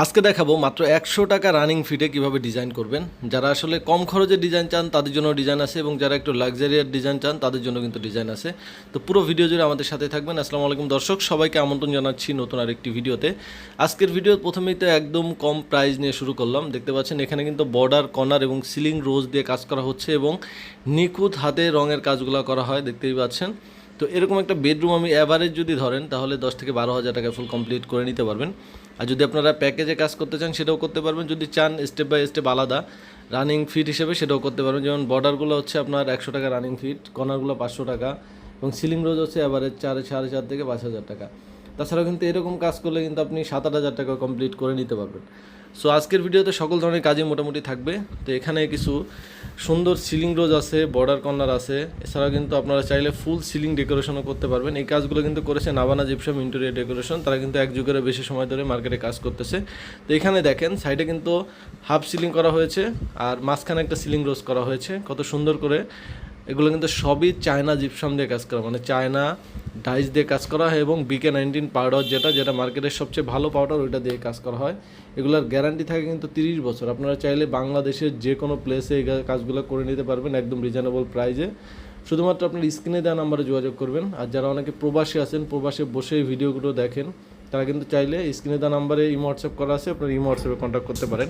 আজকে দেখাবো মাত্র একশো টাকা রানিং ফিটে কীভাবে ডিজাইন করবেন। যারা আসলে কম খরচে ডিজাইন চান, তাদের জন্য ডিজাইন আছে এবং যারা একটু লাক্সারিয়ার ডিজাইন চান, তাদের জন্য কিন্তু ডিজাইন আছে। তো পুরো ভিডিও জুড়ে আমাদের সাথে থাকবেন। আসসালামু আলাইকুম দর্শক, সবাইকে আমন্ত্রণ জানাচ্ছি নতুন আরেকটি ভিডিওতে আজকের ভিডিও প্রথমেই তো একদম কম প্রাইস নিয়ে শুরু করলাম। দেখতে পাচ্ছেন, এখানে কিন্তু বর্ডার কর্নার এবং সিলিং রোজ দিয়ে কাজ করা হচ্ছে এবং নিখুঁত হাতে রঙের কাজগুলো করা হয়, দেখতেই পাচ্ছেন। তো এরকম একটা বেডরুম আমি অ্যাভারেজ যদি ধরেন, তাহলে দশ থেকে বারো হাজার টাকা ফুল কমপ্লিট করে নিতে পারবেন। আর যদি আপনারা প্যাকেজে কাজ করতে চান, সেটাও করতে পারবেন। যদি চান স্টেপ বাই স্টেপ আলাদা। রানিং ফিট হিসেবে সেটাও করতে পারবেন। যেমন বর্ডারগুলো হচ্ছে আপনার একশো টাকা রানিং ফিট কর্নারগুলো পাঁচশো টাকা, এবং সিলিং রোজ হচ্ছে অ্যাভারেজ চার সাড়ে চার থেকে পাঁচ হাজার টাকা। তাছাড়াও কিন্তু এরকম কাজ করলে কিন্তু আপনি সাত আট হাজার টাকা কমপ্লিট করে নিতে পারবেন। সো আজকের ভিডিওতে সকল ধরনের কাজই মোটামুটি থাকবে। তো এখানে কিছু সুন্দর সিলিং রোজ আছে বর্ডার কর্নার আছে। এছাড়াও কিন্তু আপনারা চাইলে ফুল সিলিং ডেকোরেশনও করতে পারবেন। এই কাজগুলো কিন্তু করেছে নাবানা জিপসাম ইন্টেরিয়ার ডেকোরেশন তারা কিন্তু এক যুগের বেশি সময় ধরে মার্কেটে কাজ করতেছে। তো এখানে দেখেন সাইডে কিন্তু হাফ সিলিং করা হয়েছে আর মাঝখানে একটা সিলিং রোজ করা হয়েছে। কত সুন্দর করে। এগুলো কিন্তু সবই চায়না জিপসাম দিয়ে কাজ করা। মানে চায়না ডাইস দিয়ে কাজ করা হয় এবং বিকে নাইনটিন পাউডার যেটা যেটা মার্কেটের সবচেয়ে ভালো পাউডার ওইটা দিয়ে কাজ করা হয়। এগুলোর গ্যারান্টি থাকে কিন্তু তিরিশ বছর। আপনারা চাইলে বাংলাদেশের যে কোনো প্লেসে এই কাজগুলো করে নিতে পারবেন একদম রিজনেবল প্রাইজে শুধুমাত্র আপনার স্ক্রিনে দেওয়া নাম্বারে যোগাযোগ করবেন। আর যারা অনেকে প্রবাসী আছেন, প্রবাসে বসে ভিডিওগুলো দেখেন তারা কিন্তু চাইলে স্ক্রিনে দেওয়া নাম্বারে ইমো হোয়াটসঅ্যাপ করা আছে, আপনার ইমো হোয়াটসঅ্যাপে কন্ট্যাক্ট করতে পারেন।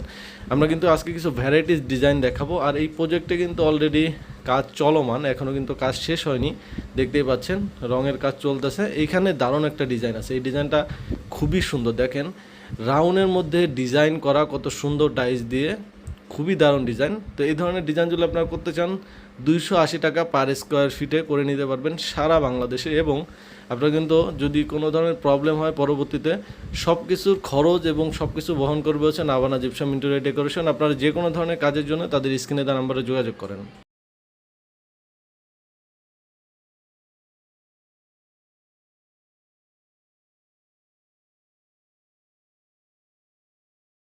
আমরা কিন্তু আজকে কিছু ভ্যারাইটিস ডিজাইন দেখাবো, আর এই প্রোজেক্টে কিন্তু অলরেডি কাজ চলমান এখনও কিন্তু কাজ শেষ হয়নি। দেখতেই পাচ্ছেন, রঙের কাজ চলতেছে। এইখানে দারুণ একটা ডিজাইন আছে। এই ডিজাইনটা খুবই সুন্দর। দেখেন রাউন্ডের মধ্যে ডিজাইন করা কত সুন্দর টাইস দিয়ে খুবই দারুণ ডিজাইন। তো এই ধরনের ডিজাইন যদি আপনারা করতে চান, দুইশো আশি টাকা পার স্কোয়ার ফিটে করে নিতে পারবেন সারা বাংলাদেশে এবং আপনার কিন্তু যদি কোনো ধরনের প্রবলেম হয় পরবর্তীতে সব কিছুর খরচ এবং সব কিছু বহন করবে হচ্ছে নাবানা জিপসাম ইন্টেরিয়ার ডেকোরেশন আপনারা যে কোনো ধরনের কাজের জন্য তাদের স্ক্রিনে তার নাম্বারে যোগাযোগ করেন।